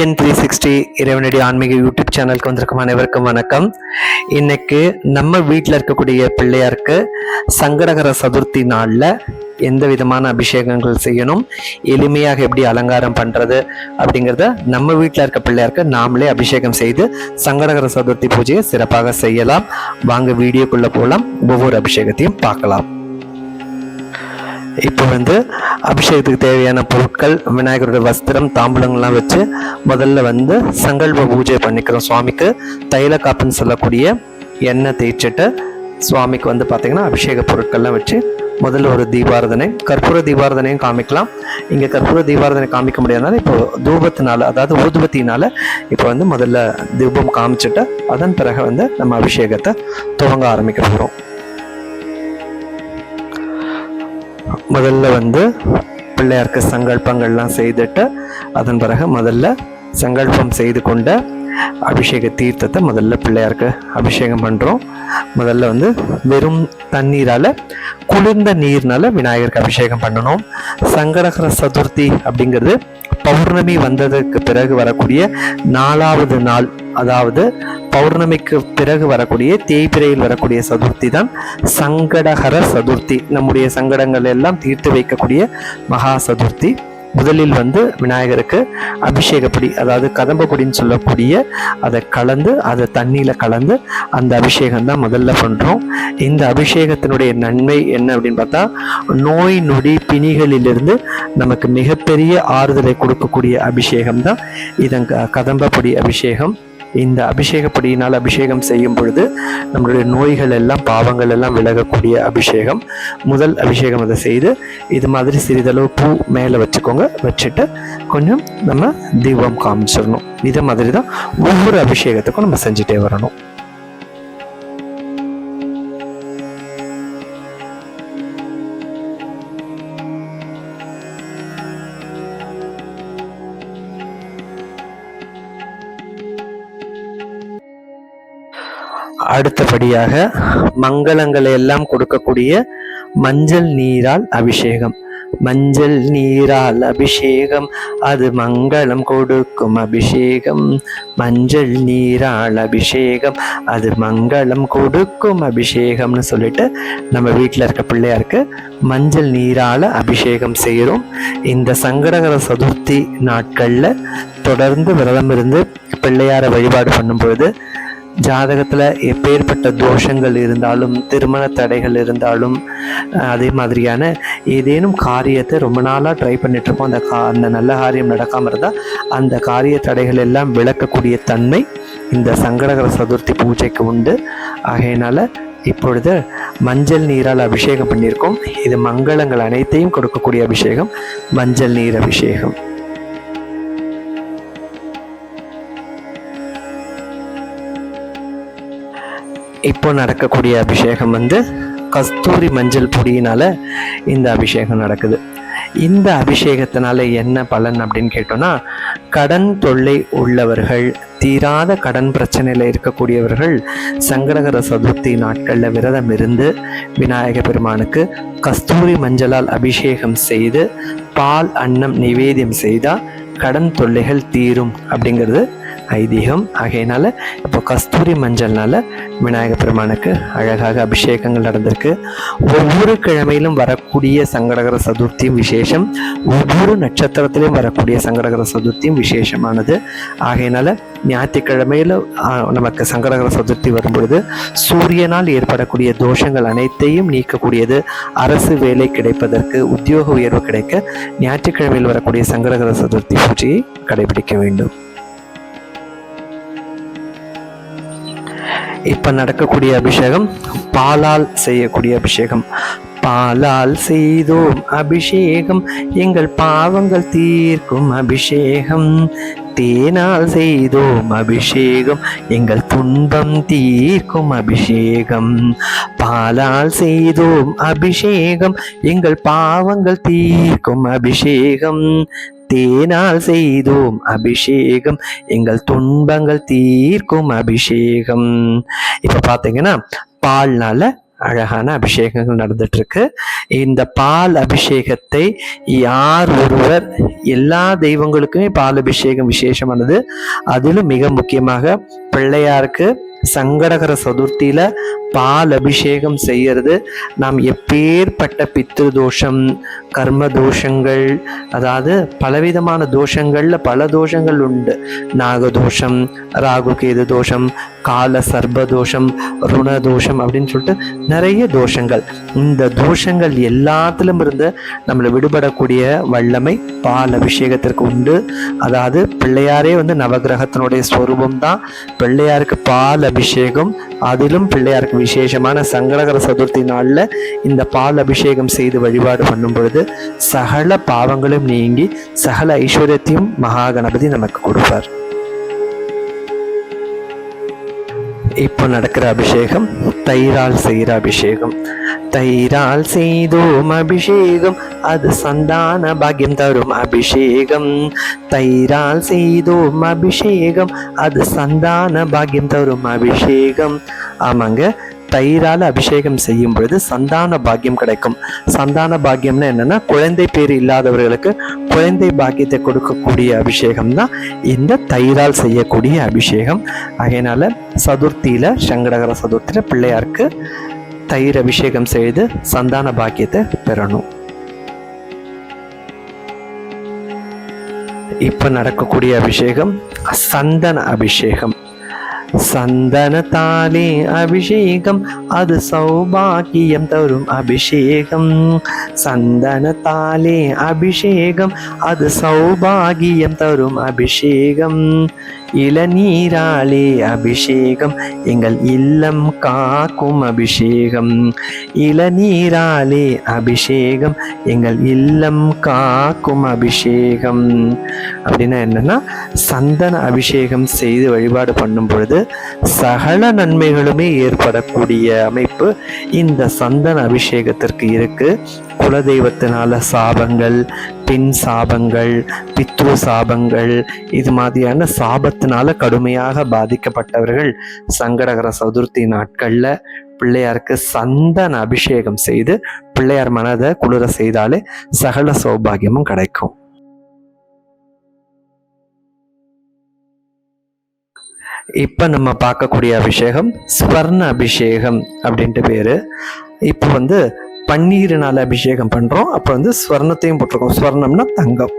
TN three sixty இறைவனடி ஆன்மீக YouTube சேனலுக்கு வந்திருக்கும் அனைவருக்கும் வணக்கம். இன்னைக்கு நம்ம வீட்டில் இருக்கக்கூடிய பிள்ளையாருக்கு சங்கடகர சதுர்த்தி நாளில் எந்த விதமான அபிஷேகங்கள் செய்யணும் எளிமையாக எப்படி அலங்காரம் பண்ணுறது அப்படிங்கிறத நம்ம வீட்டில் இருக்க பிள்ளையாருக்கு நாமளே அபிஷேகம் செய்து சங்கடகர சதுர்த்தி பூஜையை சிறப்பாக செய்யலாம். வாங்க வீடியோக்குள்ளே போகலாம் ஒவ்வொரு அபிஷேகத்தையும் பார்க்கலாம். இப்போ வந்து அபிஷேகத்துக்கு தேவையான பொருட்கள் விநாயகருடைய வஸ்திரம் தாம்பூலங்கள்லாம் வச்சு முதல்ல வந்து சங்கல்ப பூஜை பண்ணிக்கிறோம் சுவாமிக்கு. தைல காப்புன்னு சொல்லக்கூடிய எண்ணெய் தேய்ச்சிட்டு சுவாமிக்கு வந்து பார்த்திங்கன்னா அபிஷேக பொருட்கள்லாம் வச்சு முதல்ல ஒரு தீபாரதனை கற்பூர தீபாரதனையும் காமிக்கலாம். இங்கே கற்பூர தீபாரதனை காமிக்க முடியாதனால இப்போ தூபத்தினால அதாவது ஊதுபத்தினால இப்போ வந்து முதல்ல தீபம் காமிச்சிட்டு அதன் பிறகு வந்து நம்ம அபிஷேகத்தை துவங்க ஆரம்பிக்க போகிறோம் முதல்ல வந்து பிள்ளையாருக்கு சங்கல்பங்கள்லாம் செய்துட்டு அதன் பிறகு முதல்ல சங்கல்பம் செய்து கொண்ட அபிஷேக தீர்த்தத்தை முதல்ல பிள்ளையாருக்கு அபிஷேகம் பண்ணுறோம் முதல்ல வந்து வெறும் தண்ணீரால் குளிர்ந்த நீர்னால விநாயகருக்கு அபிஷேகம் பண்ணணும். சங்கடகர சதுர்த்தி அப்படிங்கிறது பௌர்ணமி வந்ததுக்கு பிறகு வரக்கூடிய நாலாவது நாள் அதாவது பௌர்ணமிக்கு பிறகு வரக்கூடிய தேய்பிரையில் வரக்கூடிய சதுர்த்தி தான் சங்கடகர சதுர்த்தி. நம்முடைய சங்கடங்கள் எல்லாம் தீர்த்து வைக்கக்கூடிய மகா சதுர்த்தி. முதலில் வந்து விநாயகருக்கு அபிஷேகப்படி அதாவது கதம்பப்படின்னு சொல்லக்கூடிய அதை கலந்து அதை தண்ணியில் கலந்து அந்த அபிஷேகம் தான் முதல்ல பண்ணுறோம் இந்த அபிஷேகத்தினுடைய நன்மை என்ன அப்படின்னு பார்த்தா நோய் நொடி பிணிகளிலிருந்து நமக்கு மிகப்பெரிய ஆறுதலை கொடுக்கக்கூடிய அபிஷேகம் தான் இதன் கதம்பப்படி கதம்பப்பொடி அபிஷேகம். இந்த அபிஷேகப்படியினால் அபிஷேகம் செய்யும் பொழுது நம்மளுடைய நோய்கள் எல்லாம் பாவங்கள் எல்லாம் விலகக்கூடிய அபிஷேகம். முதல் அபிஷேகம் அதை செய்து இது மாதிரி சிறிதளவு பூ மேலே வச்சுக்கோங்க. வச்சுட்டு கொஞ்சம் நம்ம தீபம் காமிச்சிடணும். இதை மாதிரி தான் ஒவ்வொரு அபிஷேகத்துக்கும் நம்ம செஞ்சுட்டே வரணும். அடுத்தபடியாக மங்களங்களை எல்லாம் கொடுக்கக்கூடிய மஞ்சள் நீரால் அபிஷேகம். மஞ்சள் நீரால் அபிஷேகம் அது மங்களம் கொடுக்கும் அபிஷேகம். மஞ்சள் நீரால் அபிஷேகம் அது மங்களம் கொடுக்கும் அபிஷேகம்னு சொல்லிட்டு நம்ம வீட்டில் இருக்க பிள்ளையாருக்கு மஞ்சள் நீரால் அபிஷேகம் செய்கிறோம் இந்த சங்கடகர சதுர்த்தி நாட்களில் தொடர்ந்து விரதம் இருந்து பிள்ளையாரை வழிபாடு பண்ணும்பொழுது ஜாதகத்தில் எப்பேற்பட்ட தோஷங்கள் இருந்தாலும் திருமண தடைகள் இருந்தாலும் அதே மாதிரியான ஏதேனும் காரியத்தை ரொம்ப நாளாக ட்ரை பண்ணிட்டுருப்போம். அந்த கா அந்த நல்ல காரியம் நடக்காமல் இருந்தால் அந்த காரிய தடைகள் எல்லாம் விளக்கக்கூடிய தன்மை இந்த சங்கடகர சதுர்த்தி பூஜைக்கு உண்டு. ஆகையினால் இப்பொழுது மஞ்சள் நீரால் அபிஷேகம் பண்ணியிருக்கோம். இது மங்களங்கள் அனைத்தையும் கொடுக்கக்கூடிய அபிஷேகம் மஞ்சள் நீர் அபிஷேகம். இப்போ நடக்கக்கூடிய அபிஷேகம் வந்து கஸ்தூரி மஞ்சள் பொடியினால் இந்த அபிஷேகம் நடக்குது. இந்த அபிஷேகத்தினால என்ன பலன் அப்படின்னு கேட்டோம்னா கடன் தொல்லை உள்ளவர்கள் தீராத கடன் பிரச்சனையில் இருக்கக்கூடியவர்கள் சங்கடகர சதுர்த்தி நாட்களில் விரதம் இருந்து விநாயகர் பெருமானுக்கு கஸ்தூரி மஞ்சளால் அபிஷேகம் செய்து பால் அன்னம் நிவேதியம் செய்தால் கடன் தொல்லைகள் தீரும் அப்படிங்கிறது ஐதீகம். ஆகையினால இப்போ கஸ்தூரி மஞ்சள்னால விநாயக பெருமானுக்கு அழகாக அபிஷேகங்கள் நடந்திருக்கு. ஒவ்வொரு கிழமையிலும் வரக்கூடிய சங்கடகர சதுர்த்தியும் விசேஷம். ஒவ்வொரு நட்சத்திரத்திலையும் வரக்கூடிய சங்கடகர சதுர்த்தியும் விசேஷமானது. ஆகையினால ஞாயிற்றுக்கிழமையில் நமக்கு சங்கடகர சதுர்த்தி வரும்பொழுது சூரியனால் ஏற்படக்கூடிய தோஷங்கள் அனைத்தையும் நீக்கக்கூடியது. அரசு வேலை கிடைப்பதற்கு உத்தியோக உயர்வு கிடைக்க ஞாயிற்றுக்கிழமையில் வரக்கூடிய சங்கடகர சதுர்த்தி பூஜையை கடைபிடிக்க வேண்டும். இப்போ நடக்கக்கூடிய அபிஷேகம் பாலால் செய்யக்கூடிய அபிஷேகம். பாலால் செய்தோம் அபிஷேகம் எங்கள் பாவங்கள் தீர்க்கும் அபிஷேகம். தேனால் செய்தோம் அபிஷேகம் எங்கள் துன்பம் தீர்க்கும் அபிஷேகம். பாலால் செய்தோம் அபிஷேகம் எங்கள் பாவங்கள் தீர்க்கும் அபிஷேகம். தேனால் செய்தோம் அபிஷேகம். எங்கள் துன்பங்கள் தீர்க்கும் அபிஷேகம். இப்போ பார்த்தீங்கன்னா பால்னால அழகான அபிஷேகங்கள் நடந்துட்டு இருக்கு இந்த பால் அபிஷேகத்தை யார் ஒருவர் எல்லா தெய்வங்களுக்குமே பால் அபிஷேகம் விசேஷமானது. அதிலும் மிக முக்கியமாக பிள்ளையாருக்கு சங்கடகர சதுர்த்தியில் பால் அபிஷேகம் செய்கிறது நாம் எப்பேற்பட்ட பித்ரு தோஷம் கர்ம தோஷங்கள் அதாவது பலவிதமான தோஷங்களில் பல தோஷங்கள் உண்டு. நாகதோஷம் ராகு கேது தோஷம் கால சர்ப தோஷம் ருண தோஷம் அப்படின்னு சொல்லிட்டு நிறைய தோஷங்கள். இந்த தோஷங்கள் எல்லாத்திலும் இருந்து நம்மளை விடுபடக்கூடிய வல்லமை பால் அபிஷேகத்திற்கு உண்டு. அதாவது பிள்ளையாரே வந்து நவகிரகத்தினுடைய ஸ்வரூபம் தான் பிள்ளையாருக்கு பால் அபிஷேகம் அதிலும் பிள்ளையாருக்கு விசேஷமான சங்கடகர சதுர்த்தி நாளில் இந்த பால் அபிஷேகம் செய்து வழிபாடு பண்ணும் பொழுது சகல பாவங்களும் நீங்கி சகல ஐஸ்வர்யத்தையும் மகா கணபதி நமக்கு கொடுப்பார். இப்போ நடக்கிற அபிஷேகம் தயிரால் செய்கிற அபிஷேகம். தயிரால் செய்தோம் அபிஷேகம் அது சந்தான பாக்கியம் தரும் அபிஷேகம் தயிரால் செய்தோம் அபிஷேகம் அது சந்தான பாக்கியம் தரும் அபிஷேகம் ஆமாங்க தயிரால் அபிஷேகம் செய்யும் பொழுது சந்தான பாக்கியம் கிடைக்கும் சந்தான பாக்கியம்னா என்னென்னா குழந்தை பேர் இல்லாதவர்களுக்கு குழந்தை பாக்கியத்தை கொடுக்கக்கூடிய அபிஷேகம் தான் இந்த தயிரால் செய்யக்கூடிய அபிஷேகம் அதனால் சதுர்த்தியில் சங்கடகர சதுர்த்தியில் பிள்ளையாருக்கு தயிர் அபிஷேகம் செய்து சந்தான பாக்கியத்தை பெறணும். இப்போ நடக்கக்கூடிய அபிஷேகம் சந்தன அபிஷேகம். சந்தனத்தாலே அபிஷேகம் அது சௌபாகியம் தரும் அபிஷேகம். சந்தனத்தாலே அபிஷேகம் அது சௌபாகியம் தரும் அபிஷேகம். இளநீராலே அபிஷேகம் எங்கள் இல்லம் காக்கும் அபிஷேகம். இளநீராலே அபிஷேகம் எங்கள் இல்லம் காக்கும் அபிஷேகம். அப்படின்னா என்னன்னா சந்தன அபிஷேகம் செய்து வழிபாடு பண்ணும் பொழுது சகல நன்மைகளுமே ஏற்படக்கூடிய அமைப்பு இந்த சந்தன அபிஷேகத்திற்கு இருக்கு. குலதெய்வத்தினால சாபங்கள் பின் சாபங்கள் பித்ரு சாபங்கள் இது மாதிரியான சாபத்தினால கடுமையாக பாதிக்கப்பட்டவர்கள் சங்கடகர சதுர்த்தி நாட்களில் பிள்ளையாருக்கு சந்தன அபிஷேகம் செய்து பிள்ளையார் மனதை குளிர செய்தாலே சகல சௌபாகியமும் கிடைக்கும். இப்போ நம்ம பார்க்கக்கூடிய அபிஷேகம் ஸ்வர்ண அபிஷேகம் அப்படின்ட்டு பேர். இப்போ வந்து பன்னீரினால் அபிஷேகம் பண்ணுறோம் அப்போ வந்து ஸ்வர்ணத்தையும் போட்டிருக்கோம். ஸ்வர்ணம்னா தங்கம்.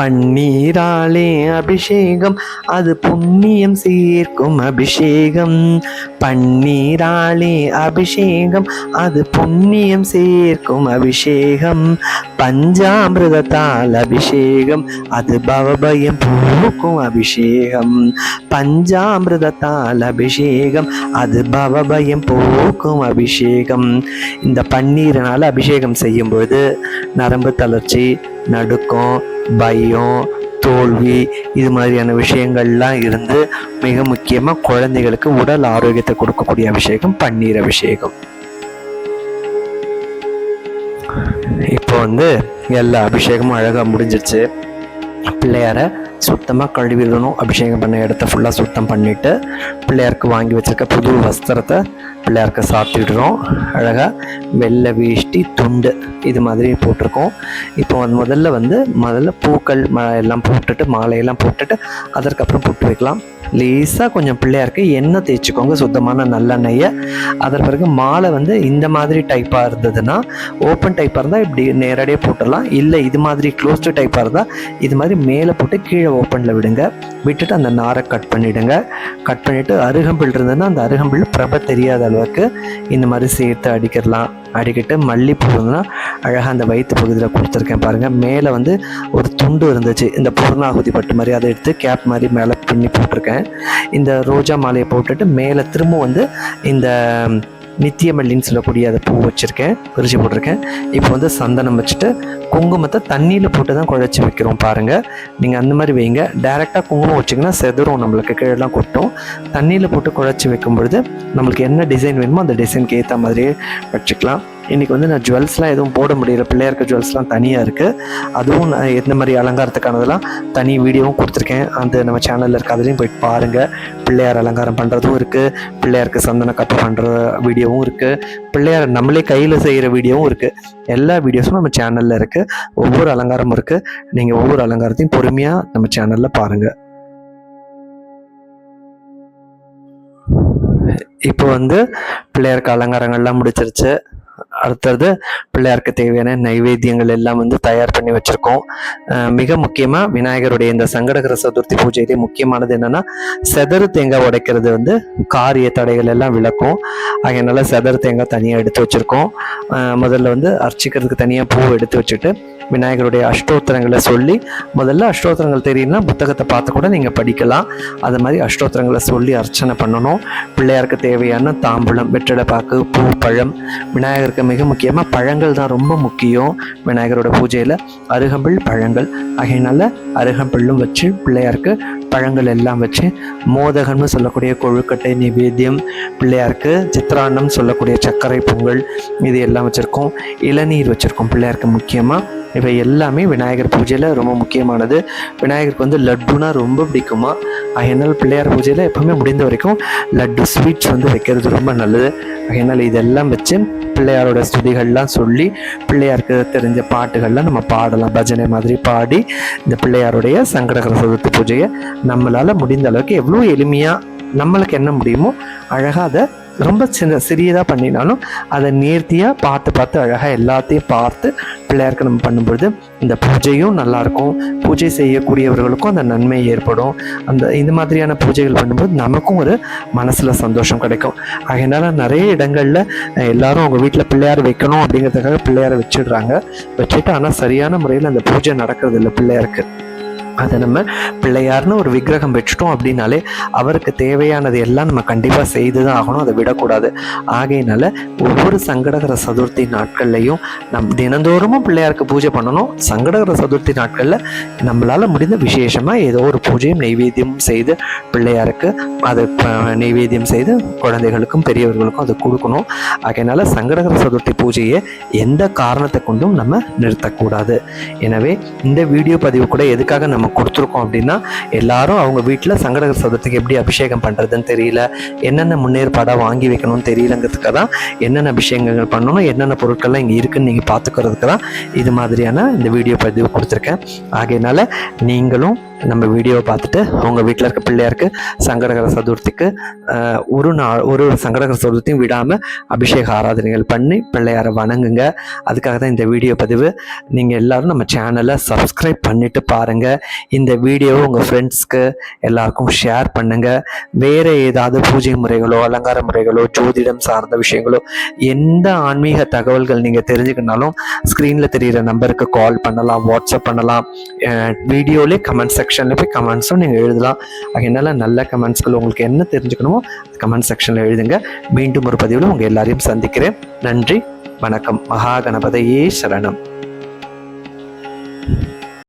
பன்னீராலே அபிஷேகம் அது புண்ணியம் சேர்க்கும் அபிஷேகம். பன்னீராலே அபிஷேகம் அது புண்ணியம் சேர்க்கும் அபிஷேகம். பஞ்சாமிரதத்தால் அபிஷேகம் அது பவபயம் போக்கும் அபிஷேகம். பஞ்சாமிரதத்தால் அபிஷேகம் அது பவபயம் போக்கும் அபிஷேகம். இந்த பன்னீரினால் அபிஷேகம் செய்யும்போது நரம்பு தளர்ச்சி நடுக்கம் பயம் தோல்வி இது மாதிரியான விஷயங்கள்லாம் இருந்து மிக முக்கியமாக குழந்தைகளுக்கு உடல் ஆரோக்கியத்தை கொடுக்கக்கூடிய அபிஷேகம் பன்னீர் அபிஷேகம். இப்போ வந்து எல்லா அபிஷேகமும் அழகாக முடிஞ்சிருச்சு. பிள்ளையாரை சுத்தமாக கழுவிடணும் அபிஷேகம் பண்ண இடத்த ஃபுல்லாக சுத்தம் பண்ணிவிட்டு பிள்ளையாருக்கு வாங்கி வச்சிருக்க புது வஸ்திரத்தை பிள்ளையாருக்கு சாப்பிட்டுடுறோம் அழகாக வெள்ளை வேஷ்டி துண்டு இது மாதிரி போட்டிருக்கோம். இப்போ வந்து முதல்ல வந்து முதல்ல பூக்கள் ம எல்லாம் போட்டுட்டு மாலையெல்லாம் போட்டுட்டு அதற்கப்புறம் போட்டு வைக்கலாம். லேசாக கொஞ்சம் பிள்ளையாருக்கு எண்ணெய் தேய்ச்சிக்கோங்க சுத்தமான நல்லெண்ணெயை அதன் பிறகு மாலை வந்து இந்த மாதிரி டைப்பாக இருந்ததுன்னா ஓப்பன் டைப்பாக இருந்தால் இப்படி நேரடியாக போட்டுடலாம். இல்லை இது மாதிரி க்ளோஸ்டு டைப்பாக இருந்தால் இது மாதிரி மேலே போட்டு கீழே ஓப்பனில் விடுங்க. விட்டுட்டு அந்த நாரை கட் பண்ணிவிடுங்க கட் பண்ணிவிட்டு அருகம்பில் இருந்ததுன்னா அந்த அருகம்பில் பிரப தெரியாத அளவுக்கு இந்த மாதிரி சேர்த்து அடிக்கிடலாம் அடிக்கிட்டு மல்லிப்பூ இருந்ததுனா அழகாக அந்த வயிற்று பகுதியில் கொடுத்துருக்கேன் பாருங்கள் மேலே வந்து ஒரு துண்டு இருந்துச்சு. இந்த பூர்ணாகுதி பட்டு மாதிரி அதை எடுத்து கேப் மாதிரி மேலே பின்னி போட்டிருக்கேன். இந்த ரோஜா மாலையை போட்டுட்டு மேலே திரும்ப வந்து இந்த நித்தியமல்லின்னு சொல்லக்கூடிய அதை பூ வச்சுருக்கேன் பிரித்து போட்டிருக்கேன். இப்போ வந்து சந்தனம் வச்சுட்டு குங்குமத்தை தண்ணியில் போட்டு தான் குழச்சி வைக்கிறோம் பாருங்கள் நீங்கள் அந்த மாதிரி வைங்க. டைரெக்டாக குங்குமம் வச்சிங்கன்னா செதறும் நம்மளுக்கு கீழெல்லாம் கொட்டும். தண்ணியில் போட்டு குழச்சி வைக்கும் பொழுது நம்மளுக்கு என்ன டிசைன் வேணுமோ அந்த டிசைனுக்கு ஏற்ற மாதிரியே வச்சுக்கலாம். இன்றைக்கி வந்து நான் ஜுவல்ஸ்லாம் எதுவும் போட முடியல. பிள்ளையாருக்கு ஜுவல்ஸ்லாம் தனியாக இருக்குது அதுவும் நான் எந்த மாதிரி அலங்காரத்துக்கானதெல்லாம் தனி வீடியோவும் கொடுத்துருக்கேன். அந்த நம்ம சேனலில் இருக்க அதுலேயும் போயிட்டு பாருங்கள் பிள்ளையார் அலங்காரம் பண்ணுறதும் இருக்குது பிள்ளையாருக்கு சந்தன கப்பு பண்ணுற வீடியோவும் இருக்குது பிள்ளையார் நம்மளே கையில் செய்கிற வீடியோவும் இருக்குது எல்லா வீடியோஸும் நம்ம சேனலில் இருக்குது ஒவ்வொரு அலங்காரமும் இருக்குது நீங்கள் ஒவ்வொரு அலங்காரத்தையும் பொறுமையாக நம்ம சேனலில் பாருங்கள் இப்போ வந்து பிள்ளையாருக்கு அலங்காரங்கள்லாம் முடிச்சிருச்சு. அடுத்தது பிள்ளையாருக்கு தேவையான நைவேத்தியங்கள் எல்லாம் வந்து தயார் பண்ணி வச்சுருக்கோம். மிக முக்கியமாக விநாயகருடைய இந்த சங்கடகர சதுர்த்தி பூஜையிலே முக்கியமானது என்னென்னா செதறு தேங்காய் உடைக்கிறது வந்து காரிய தடைகள் எல்லாம் விளக்கும். அதனால் செதறு தேங்காய் தனியாக எடுத்து வச்சுருக்கோம். முதல்ல வந்து அர்ச்சிக்கிறதுக்கு தனியாக பூ எடுத்து வச்சுட்டு விநாயகருடைய அஷ்டோத்திரங்களை சொல்லி முதல்ல அஷ்டோத்திரங்கள் தெரியும்னா புத்தகத்தை பார்த்து கூட நீங்கள் படிக்கலாம். அது மாதிரி அஷ்டோத்திரங்களை சொல்லி அர்ச்சனை பண்ணணும். பிள்ளையாருக்கு தேவையான தாம்பூலம் வெற்றிடப்பாக்கு பாக்கு பூ பழம் விநாயகர் விநாயகருக்கு மிக முக்கியமாக பழங்கள் தான் ரொம்ப முக்கியம் விநாயகரோட பூஜையில். அருகம்பிள் பழங்கள். ஆகையினால அருகம்பிள்ளும் வச்சு பிள்ளையாருக்கு பழங்கள் எல்லாம் வச்சு மோதகம்னு சொல்லக்கூடிய கொழுக்கட்டை நிவேத்தியம் பிள்ளையாருக்கு சித்திராண்டம் சொல்லக்கூடிய சர்க்கரை பொங்கல் இது எல்லாம் வச்சுருக்கோம். இளநீர் வச்சுருக்கோம் பிள்ளையாருக்கு முக்கியமாக இவை எல்லாமே விநாயகர் பூஜையில் ரொம்ப முக்கியமானது. விநாயகருக்கு வந்து லட்டுனா ரொம்ப பிடிக்குமா? அதனால் பிள்ளையார் பூஜையில் எப்போவுமே முடிந்த வரைக்கும் லட்டு ஸ்வீட்ஸ் வந்து வைக்கிறது ரொம்ப நல்லது. அதனால் இதெல்லாம் வச்சு பிள்ளையாரோட ஸ்துதிகள்லாம் சொல்லி பிள்ளையாருக்கு தெரிஞ்ச பாட்டுகள்லாம் நம்ம பாடலாம். பஜனை மாதிரி பாடி இந்த பிள்ளையாருடைய சங்கடகர சதுர்த்தி பூஜையை நம்மளால் முடிந்த அளவுக்கு எவ்வளோ எளிமையாக நம்மளுக்கு என்ன முடியுமோ அழகாக அதை ரொம்ப சின்ன சிறியதாக பண்ணினாலும் அதை நேர்த்தியாக பார்த்து பார்த்து அழகாக எல்லாத்தையும் பார்த்து பிள்ளையாருக்கு நம்ம பண்ணும்பொழுது இந்த பூஜையும் நல்லாயிருக்கும் பூஜை செய்யக்கூடியவர்களுக்கும் அந்த நன்மை ஏற்படும். அந்த இந்த மாதிரியான பூஜைகள் பண்ணும்போது நமக்கும் ஒரு மனசில் சந்தோஷம் கிடைக்கும். அதனால் நிறைய இடங்களில் எல்லாரும் அவங்க வீட்டில் பிள்ளையார் வைக்கணும் அப்படிங்கிறதுக்காக பிள்ளையாரை வச்சிடுறாங்க. வச்சுட்டு ஆனால் சரியான முறையில் அந்த பூஜை நடக்கிறது இல்லை பிள்ளையாருக்கு. அதை நம்ம பிள்ளையார்னு ஒரு விக்கிரகம் வச்சுட்டோம் அப்படின்னாலே அவருக்கு தேவையானது எல்லாம் நம்ம கண்டிப்பாக செய்து தான் ஆகணும். அதை விடக்கூடாது. ஆகையினால ஒவ்வொரு சங்கடகர சதுர்த்தி நாட்கள்லையும் நம் தினந்தோறும் பிள்ளையாருக்கு பூஜை பண்ணணும். சங்கடகர சதுர்த்தி நாட்களில் நம்மளால் முடிந்த விசேஷமாக ஏதோ ஒரு பூஜையும் நெய்வேத்தியம் செய்து பிள்ளையாருக்கு அதை நைவேத்தியம் செய்து குழந்தைகளுக்கும் பெரியவர்களுக்கும் அதை கொடுக்கணும். ஆகையினால சங்கடகர சதுர்த்தி பூஜையை எந்த காரணத்தை கொண்டும் நம்ம நிறுத்தக்கூடாது. எனவே இந்த வீடியோ பதிவு கூட எதுக்காக நம்ம நம்ம கொடுத்துருக்கோம் அப்படின்னா எல்லாரும் அவங்க வீட்டில் சங்கடகர சதுரத்துக்கு எப்படி அபிஷேகம் பண்ணுறதுன்னு தெரியல என்னென்ன முன்னேற்பாடாக வாங்கி வைக்கணும்னு தெரியலங்கிறதுக்கு தான் என்னென்ன அபிஷேகங்கள் பண்ணணும் என்னென்ன பொருட்கள்லாம் இங்கே இருக்குன்னு நீங்கள் பார்த்துக்கிறதுக்கு தான் இது மாதிரியான இந்த வீடியோ பதிவு கொடுத்துருக்கேன். ஆகையினால நீங்களும் நம்ம வீடியோவை பார்த்துட்டு உங்கள் வீட்டில் இருக்க பிள்ளையாருக்கு சங்கடகர சதுர்த்திக்கு ஒரு நாள் ஒரு ஒரு சங்கடகர சதுர்த்தியும் விடாமல் அபிஷேக ஆராதனைகள் பண்ணி பிள்ளையாரை வணங்குங்க. அதுக்காக தான் இந்த வீடியோ பதிவு. நீங்கள் எல்லோரும் நம்ம சேனலை சப்ஸ்கிரைப் பண்ணிவிட்டு பாருங்கள் இந்த வீடியோவை உங்கள் ஃப்ரெண்ட்ஸ்க்கு எல்லாருக்கும் ஷேர் பண்ணுங்கள் வேறு ஏதாவது பூஜை முறைகளோ அலங்கார முறைகளோ ஜோதிடம் சார்ந்த விஷயங்களோ எந்த ஆன்மீக தகவல்கள் நீங்கள் தெரிஞ்சுக்கணுனாலும் ஸ்க்ரீனில் தெரிகிற நம்பருக்கு கால் பண்ணலாம் வாட்ஸ்அப் பண்ணலாம். வீடியோலேயே கமெண்ட் செக்ஷன் செக்ஷனில் போய் கமெண்ட்ஸும் நீங்கள் எழுதலாம். அதனால் நல்ல கமெண்ட்ஸ்கள் உங்களுக்கு என்ன தெரிஞ்சுக்கணுமோ கமெண்ட் செக்ஷனில் எழுதுங்க. மீண்டும் ஒரு பதிவில் உங்கள் எல்லாரையும் சந்திக்கிறேன். நன்றி வணக்கம். மகா கணபதையே சரணம்.